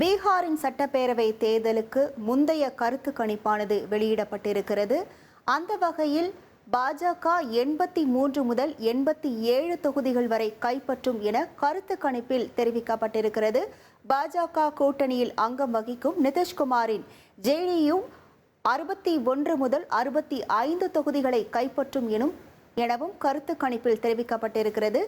பீகாரின் சட்டப்பேரவை தேர்தலுக்கு முந்தைய கருத்து கணிப்பானது வெளியிடப்பட்டிருக்கிறது. அந்த வகையில் பாஜக எண்பத்தி மூன்று முதல் எண்பத்தி ஏழு தொகுதிகள் வரை கைப்பற்றும் என கருத்து கணிப்பில் தெரிவிக்கப்பட்டிருக்கிறது. பாஜக கூட்டணியில் அங்கம் வகிக்கும் நிதிஷ்குமாரின் ஜேடியு அறுபத்தி ஒன்று முதல் அறுபத்தி ஐந்து தொகுதிகளை கைப்பற்றும் எனும் எனவும் கருத்து கணிப்பில் தெரிவிக்கப்பட்டிருக்கிறது.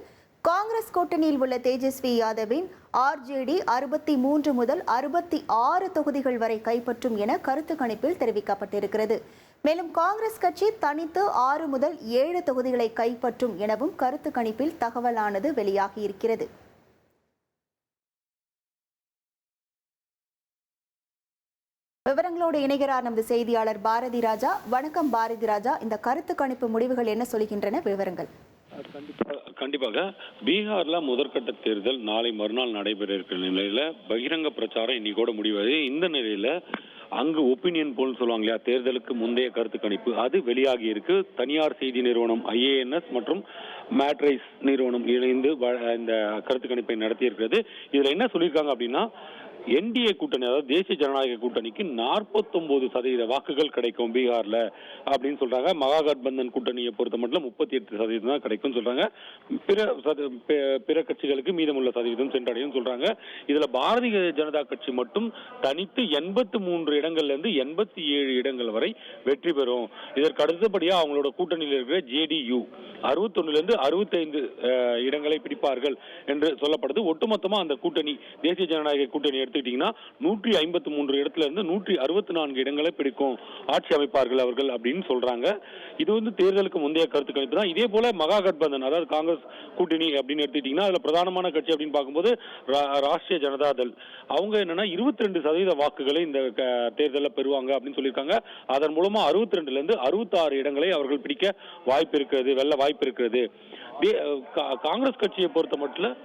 காங்கிரஸ் கூட்டணியில் உள்ள தேஜஸ்வி யாதவின் ஆர்ஜேடி அறுபத்தி மூன்று முதல் அறுபத்தி ஆறு தொகுதிகள் வரை கைப்பற்றும் என கருத்து கணிப்பில் தெரிவிக்கப்பட்டிருக்கிறது. மேலும் காங்கிரஸ் கட்சி தனித்து ஆறு முதல் ஏழு தொகுதிகளை கைப்பற்றும் எனவும் கருத்து கணிப்பில் தகவலானது வெளியாகியிருக்கிறது விவரங்களோடு இணைகிறார் நமது செய்தியாளர் பாரதி ராஜா. வணக்கம் பாரதி ராஜா. இந்த கருத்து கணிப்பு முடிவுகள் என்ன சொல்கின்றன? விவரங்கள். கண்டிப்பாக கண்டிப்பாக பீகார்ல முதற்கட்ட தேர்தல் நாளை மறுநாள் நடைபெற இருக்கிற நிலையில பகிரங்க பிரச்சாரம் இன்னைக்கோட முடிவது. இந்த நிலையில அங்கு ஒப்பீனியன் போல் சொல்லுவாங்க இல்லையா தேர்தலுக்கு முந்தைய கருத்து கணிப்பு. அது வெளியாகி இருக்கு. தனியார் செய்தி நிறுவனம் ஐஏஎன்எஸ் மற்றும் மேட்ரைஸ் நிறுவனம் இணைந்து வ- இந்த கருத்து கணிப்பை நடத்தியிருக்கிறது. இதுல என்ன சொல்லியிருக்காங்க அப்படின்னா என்டிஏ கூட்டணி அதாவது தேசிய ஜனநாயக கூட்டணிக்கு 49% சதவீத வாக்குகள் கிடைக்கும் பீகார்ல அப்படின்னு சொல்றாங்க. மகாகட்பந்தன் கூட்டணியை பொறுத்த மட்டும் முப்பத்தி எட்டு சதவீதம் தான் கிடைக்கும்னு சொல்றாங்க. பிற சத- பிற கட்சிகளுக்கு மீதமுள்ள சதவீதம் சென்றடையும் சொல்றாங்க. இதுல பாரதிய ஜனதா கட்சி மட்டும் தனித்து எண்பத்து மூன்று இடங்கள்ல இருந்து எண்பத்தி ஏழு இடங்கள் வரை வெற்றி பெறும். இதற்கு அடுத்தபடியா அவங்களோட கூட்டணியில் இருக்கிற ஜேடியு அறுபத்தொன்னுல இருந்து அறுபத்தைந்து இடங்களை பிடிப்பார்கள் என்று சொல்லப்படுது. ஒட்டுமொத்தமா அந்த கூட்டணி தேசிய ஜனநாயக கூட்டணி எடுத்து எடுத்துக்கிட்டீங்கன்னா நூற்றி ஐம்பத்தி மூன்று இடத்துல இருந்து நூற்றி அறுபத்தி நான்கு இடங்களை பிடிக்கும் ஆட்சி அமைப்பார்கள் அவர்கள் அப்படின்னு சொல்றாங்க. இது வந்து தேர்தலுக்கு முந்தைய கருத்து கணிப்பு தான். இதே போல மகாகட்பந்தன் அதாவது காங்கிரஸ் கூட்டணி அப்படின்னு எடுத்துக்கிட்டீங்கன்னா அதுல பிரதானமான கட்சி அப்படின்னு பார்க்கும்போது ராஷ்டிரிய ஜனதா தள். அவங்க என்னன்னா இருபத்தி ரெண்டு சதவீத வாக்குகளை இந்த தேர்தலில் பெறுவாங்க அப்படின்னு சொல்லியிருக்காங்க. அதன் மூலமா அறுபத்தி ரெண்டுல இருந்து அறுபத்தாறு இடங்களை அவர்கள் பிடிக்க வாய்ப்பு இருக்கிறது வெல்ல வாய்ப்பு இருக்கிறது. காங்கிரஸ் கட்சியை பொறுத்த மட்டும்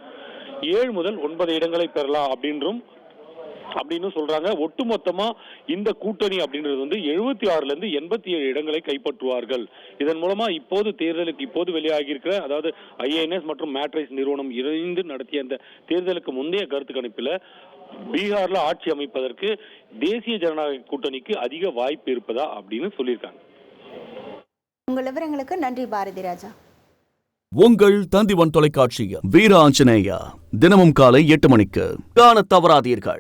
ஏழு முதல் ஒன்பது இடங்களை பெறலாம் அப்படின்றும் அப்படின்னு சொல்றாங்க. ஒட்டுமொத்தமா இந்த கூட்டணி அப்படின்றது வந்து எழுபத்தி ஆறுல இருந்து எண்பத்தி ஏழு இடங்களை கைப்பற்றுவார்கள். இதன் மூலமா இப்போது தேர்தலுக்கு இப்போது வெளியாகி இருக்கிற அதாவது ஐஏஎன்எஸ் மற்றும் மேட்ரைஸ் நிறுவனம் இணைந்து நடத்திய அந்த தேர்தலுக்கு முந்தைய கருத்து கணிப்புல பீகார்ல ஆட்சி அமைப்பதற்கு தேசிய ஜனநாயக கூட்டணிக்கு அதிக வாய்ப்பு இருப்பதா அப்படின்னு சொல்லியிருக்காங்க. உங்கள் விவரங்களுக்கு நன்றி பாரதி ராஜா. உங்கள் தந்திவன் தொலைக்காட்சியில் வீர ஆஞ்சநேயா தினமும் காலை எட்டு மணிக்கு. காணத் தவறாதீர்கள்.